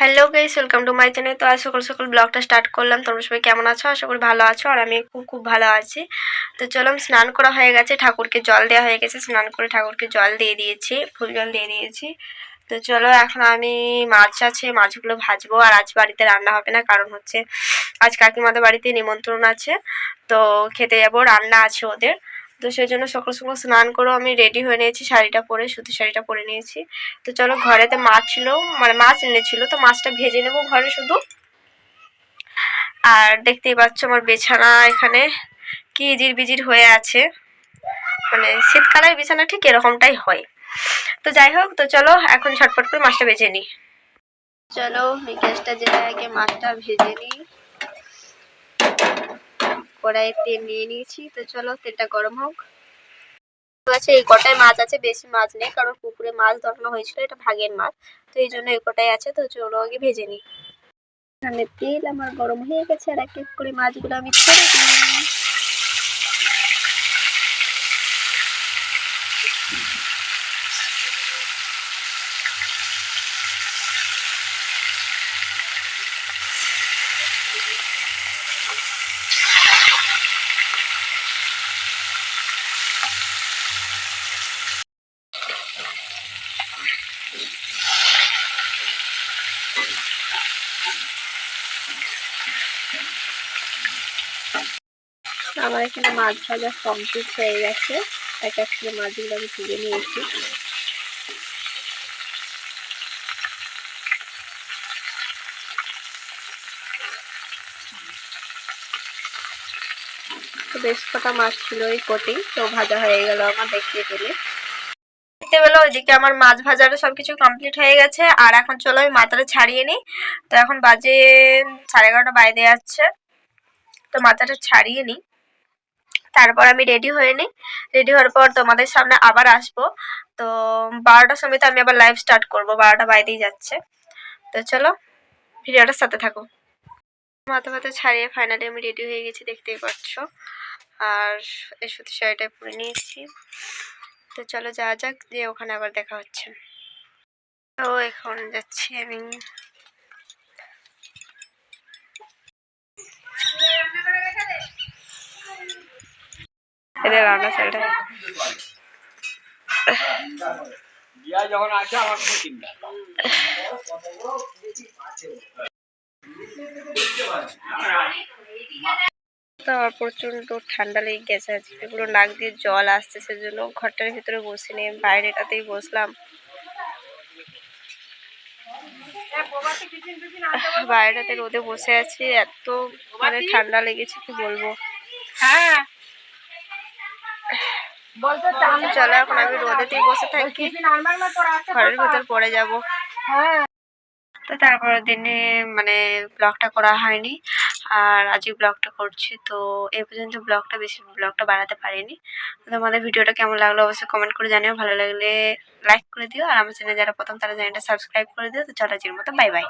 Hello guys welcome to my channel তো আজ সকাল সকাল ব্লগটা স্টার্ট করলাম। তোমরা সবাই কেমন আছো? আশা করি ভালো আছো, আর আমি খুব খুব ভালো আছি। তো চলো স্নান করা হয়ে গেছে। ঠাকুরকে জল দেওয়া হয়ে গেছে। স্নান করে ঠাকুরকে জল দিয়ে দিয়েছি, ফুল জল দিয়ে দিয়েছি। তো চলো, এখন আমি মাছ আছে, মাছগুলো ভাজবো। আর আজ বাড়িতে রান্না হবে না, কারণ হচ্ছে আজ কাকিমাদের বাড়িতে নিমন্ত্রণ আছে। তো খেতে যাব, রান্না আছে ওদের। তো সেই জন্য সকাল সকাল স্নান করেও আমি রেডি হয়ে নিয়েছি, শাড়িটা পরে সুতি শাড়িটা পরে নিয়েছি। তো চলো ঘরেতে মাছ ছিল মানে মাছ এনেছিল, তো মাছটা ভেজে নেব ঘরে শুধু। আর দেখতেই পাচ্ছ আমার বিছানা এখানে কি ইজির বিজির হয়ে আছে। মানে শীতকালের বিছানা ঠিক এরকমটাই হয়। তো যাই হোক, তো চলো এখন ছটপট করে মাছটা ভেজে নিই। চলো গ্যাসটা যেটা আগে মাছটা ভেজে নিই। কড়াইয়ে তেল নিয়ে নিয়েছি। তো চলো, তেলটা গরম হোক। আছে এই কটায় মাছ আছে, বেশি মাছ নেই, কারণ পুকুরে মাছ ধরানো হয়েছিল, এটা ভাগের মাছ। তো এই জন্য এই কটাই আছে, তো চলো আগে ভেজে নিই। এখানে তেল আমার গরম হয়ে গেছে, আর এক এক করে মাছগুলো আমি ছেড়ে আমার এখানে মাছ ভাজা কমপ্লিট হয়ে গেছে। এক এক করে মাছগুলো আমি তুলে নিয়েছি। বেশ কটা মাছ ছিল ওই কোটি, তো ভাজা হয়ে গেল আমার দেখতে পেলে পেল, ওইদিকে আমার মাছ ভাজাটা সবকিছু কমপ্লিট হয়ে গেছে। আর এখন চলো আমি মাথাটা ছাড়িয়ে নিই। তো এখন বাজে সাড়ে এগারোটা, বাইরে যাচ্ছে তো মাথাটা ছাড়িয়ে নিই। তারপর আমি রেডি হয়ে নিই। রেডি হওয়ার পর তোমাদের সামনে আবার আসব। তো বারোটার সময় তো আমি আবার লাইভ স্টার্ট করব। বারোটা বাইরেই যাচ্ছে। তো চলো, ভিডিওটার সাথে থাকো। মাথা মাথা ছাড়িয়ে ফাইনালি আমি রেডি হয়ে গেছি, দেখতেই পাচ্ছ। আর এই সুতি শাড়িটা পরে নিয়েছি। তো চলো যাওয়া যাক যে ওখানে আবার দেখা হচ্ছে। তো এখন যাচ্ছি আমি। এদের রান্না তো আমার প্রচণ্ড ঠান্ডা লেগে গেছে। আজকে পুরো নাক দিয়ে জল আসছে সেজন্য ঘরটার ভিতরে বসিনি বাইরেটাতেই বসলাম। বাইরেটাতে রোদে বসে আছি এত মানে ঠান্ডা লেগেছে কি বলব? হ্যাঁ। চলো এখন আমি রোদেতেই বসে থাকি। ঘরের ভিতর পড়ে যাব। হ্যাঁ। তো তারপরের দিনে মানে ব্লগটা করা হয়নি। আর আজই ব্লগটা করছি, তো এ পর্যন্ত ব্লগটা বেশি ব্লগটা বাড়াতে পারিনি। তোমাদের ভিডিওটা কেমন লাগল অবশ্যই কমেন্ট করে জানিও, ভালো লাগলে লাইক করে দিও। আর আমার চ্যানেল যারা প্রথম, তারা চ্যানেলটা সাবস্ক্রাইব করে দিও। তো চলো আজকের মতো বাই বাই